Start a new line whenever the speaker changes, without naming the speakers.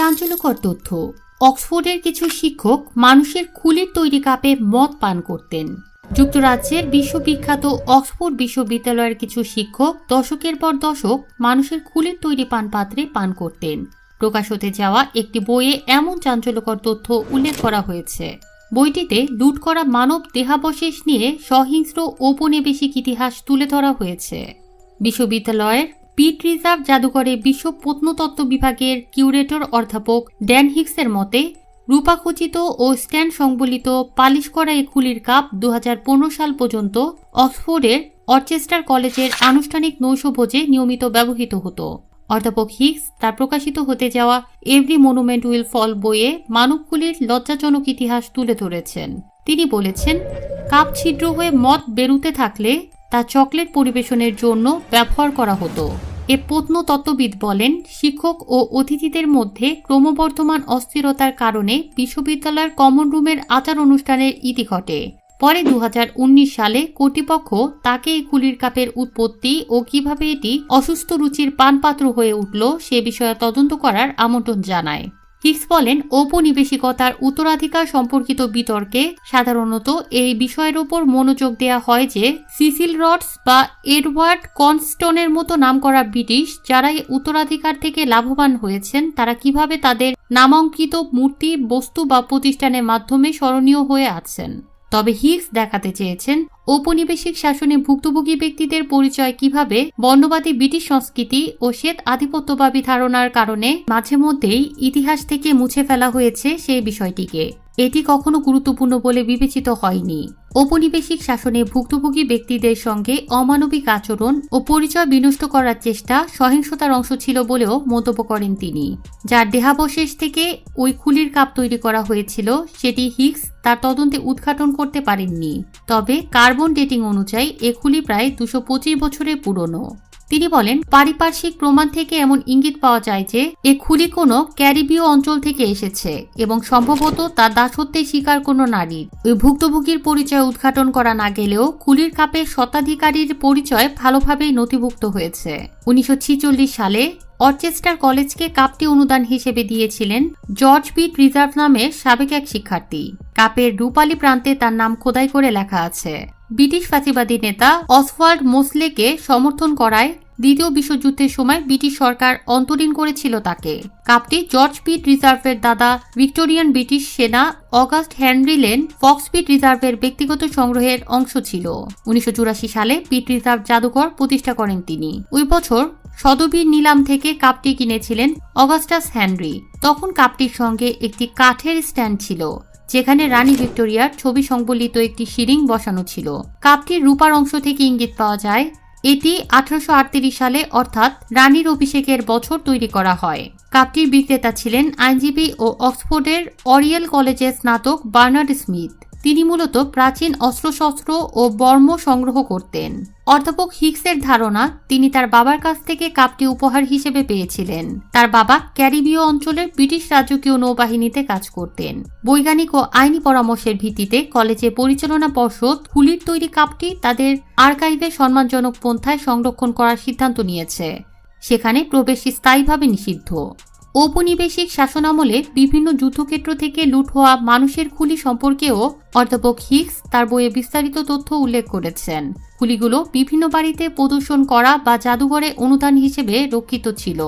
চাঞ্চল্যকর তথ্য। অক্সফোর্ডের কিছু শিক্ষক মানুষের খুলির তৈরি কাপে মদ পান করতেন। যুক্তরাজ্যের বিশ্ববিখ্যাত অক্সফোর্ড বিশ্ববিদ্যালয়ের কিছু শিক্ষক দশকের পর দশক মানুষের খুলির তৈরি পান পাত্রে পান করতেন। প্রকাশ হতে যাওয়া একটি বইয়ে এমন চাঞ্চল্যকর তথ্য উল্লেখ করা হয়েছে। বইটিতে লুট করা মানব দেহাবশেষ নিয়ে সহিংস্র ঔপনিবেশিক ইতিহাস তুলে ধরা হয়েছে। বিশ্ববিদ্যালয়ের পিট রিজার্ভ জাদুঘরে বিশ্ব প্রত্নতত্ত্ব বিভাগের কিউরেটর অধ্যাপক ড্যান হিক্সের মতে রূপাখচিত ও স্ট্যান্ড সংবলিত পালিশ করা এই খুলির কাপ দুহাজার পনেরো সাল পর্যন্ত অক্সফোর্ডের অরচেস্টার কলেজের আনুষ্ঠানিক নৈশভোজে নিয়মিত ব্যবহৃত হতো। অধ্যাপক হিক্স তার প্রকাশিত হতে যাওয়া এভরি মনুমেন্ট উইল ফল বইয়ে মানবকুলির লজ্জাজনক ইতিহাস তুলে ধরেছেন। তিনি বলেছেন, কাপ ছিদ্র হয়ে মদ বেরুতে থাকলে তা চকলেট পরিবেশনের জন্য ব্যবহার করা হতো। এ প্রত্নতত্ত্ববিদ বলেন, শিক্ষক ও অতিথিদের মধ্যে ক্রমবর্ধমান অস্থিরতার কারণে বিশ্ববিদ্যালয়ের কমন রুমের আচার অনুষ্ঠানের ইতি ঘটে। পরে দু হাজার উনিশ সালে কর্তৃপক্ষ তাকে এই কুলির কাপের উৎপত্তি ও কীভাবে এটি অসুস্থ রুচির পানপাত্র হয়ে উঠল সে বিষয়ে তদন্ত করার আমন্ত্রণ জানায়। হিক্স বলেন, ঔপনিবেশিকতার উত্তরাধিকার সম্পর্কিত বিতর্কে সাধারণত এই বিষয়ের উপর মনোযোগ দেওয়া হয় যে সিসিল রডস বা এডওয়ার্ড কনস্টনের মতো নামকরা ব্রিটিশ যারা এই উত্তরাধিকার থেকে লাভবান হয়েছেন, তারা কীভাবে তাদের নামাঙ্কিত মূর্তি, বস্তু বা প্রতিষ্ঠানের মাধ্যমে স্মরণীয় হয়ে আছেন। তবে হিক্স দেখাতে চেয়েছেন ঔপনিবেশিক শাসনে ভুক্তভোগী ব্যক্তিদের পরিচয় কীভাবে, বর্ণবাদী ব্রিটিশ সংস্কৃতি ও শ্বেত আধিপত্যবাদী ধারণার কারণে মাঝে মধ্যেই ইতিহাস থেকে মুছে ফেলা হয়েছে সেই বিষয়টিকে। এটি কখনো গুরুত্বপূর্ণ বলে বিবেচিত হয়নি। ঔপনিবেশিক শাসনে ভুক্তভোগী ব্যক্তিদের সঙ্গে অমানবিক আচরণ ও পরিচয় বিনষ্ট করার চেষ্টা সহিংসতার অংশ ছিল বলেও মন্তব্য করেন তিনি। যার দেহাবশেষ থেকে ওই খুলির কাপ তৈরি করা হয়েছিল, সেটি হিক্স তার তদন্তে উদ্ঘাটন করতে পারেননি। তবে কার্বন ডেটিং অনুযায়ী এ খুলি প্রায় দুশো বছরের পুরনো। তিনি বলেন, পারিপার্শ্বিক প্রমাণ থেকে এমন ইঙ্গিত পাওয়া যায় যে, এ খুলি কোনো ক্যারিবীয় অঞ্চল থেকে এসেছে এবং সম্ভবত তার দাসত্বের শিকার কোনো নারীর ওই ভুক্তভোগীর পরিচয় উদ্ঘাটন করা না গেলেও খুলির কাপের শতাধিকারীর পরিচয় ভালোভাবেই নথিভুক্ত হয়েছে। উনিশশো ছেচল্লিশ সালে অরচেস্টার কলেজকে কাপটি অনুদান হিসেবে দিয়েছিলেন জর্জ বিট রিজার্ভ নামের সাবেক এক শিক্ষার্থী। কাপের রূপালী প্রান্তে তার নাম খোদাই করে লেখা আছে। ব্রিটিশ ফাঁসিবাদী নেতা অসওয়াল্ড মোসলেকে সমর্থন করায় দ্বিতীয় বিশ্বযুদ্ধের সময় ব্রিটিশ সরকার অন্তরীণ করেছিল তাকে। কাপটি জর্জ পিট রিজার্ভের দাদা ভিক্টোরিয়ান ব্রিটিশ সেনা August Henry Lane Fox Pitt রিজার্ভের ব্যক্তিগত সংগ্রহের অংশ ছিল। উনিশশো চুরাশি সালে পিট রিজার্ভ জাদুঘর প্রতিষ্ঠা করেন তিনি। ওই বছর সদবীর নিলাম থেকে কাপটি কিনেছিলেন অগাস্টাস হেনরি। তখন কাপটির সঙ্গে একটি কাঠের স্ট্যান্ড ছিল, যেখানে রানী ভিক্টোরিয়ার ছবি সংবলিত একটি শিরিং বসানো ছিল। কাপটির রূপার অংশ থেকে ইঙ্গিত পাওয়া যায় এটি আঠারোশো আটত্রিশ সালে অর্থাৎ রানীর অভিষেকের বছর তৈরি করা হয়। কাপটির বিক্রেতা ছিলেন আইনজীবী ও অক্সফোর্ডের অরিয়েল কলেজের স্নাতক বার্নার্ড স্মিথ। তিনি মূলত প্রাচীন অস্ত্রশস্ত্র ও বর্ম সংগ্রহ করতেন। অধ্যাপক হিক্সের ধারণা, তিনি তার বাবার কাছ থেকে কাপটি উপহার হিসেবে পেয়েছিলেন। তার বাবা ক্যারিবীয় অঞ্চলের ব্রিটিশ রাজকীয় নৌবাহিনীতে কাজ করতেন। বৈজ্ঞানিক ও আইনি পরামর্শের ভিত্তিতে কলেজে পরিচালনা পর্ষদ হুলির তৈরি কাপটি তাদের আর্কাইভে সম্মানজনক পন্থায় সংরক্ষণ করার সিদ্ধান্ত নিয়েছে। সেখানে প্রবেশ স্থায়ীভাবে নিষিদ্ধ। ঔপনিবেশিক শাসনামলে বিভিন্ন যুদ্ধক্ষেত্র থেকে লুট হওয়া মানুষের খুলি সম্পর্কেও অধ্যাপক হিক্স তার বইয়ে বিস্তারিত তথ্য উল্লেখ করেছেন। খুলিগুলো বিভিন্ন বাড়িতে প্রদর্শন করা বা জাদুঘরে অনুদান হিসেবে রক্ষিত ছিল।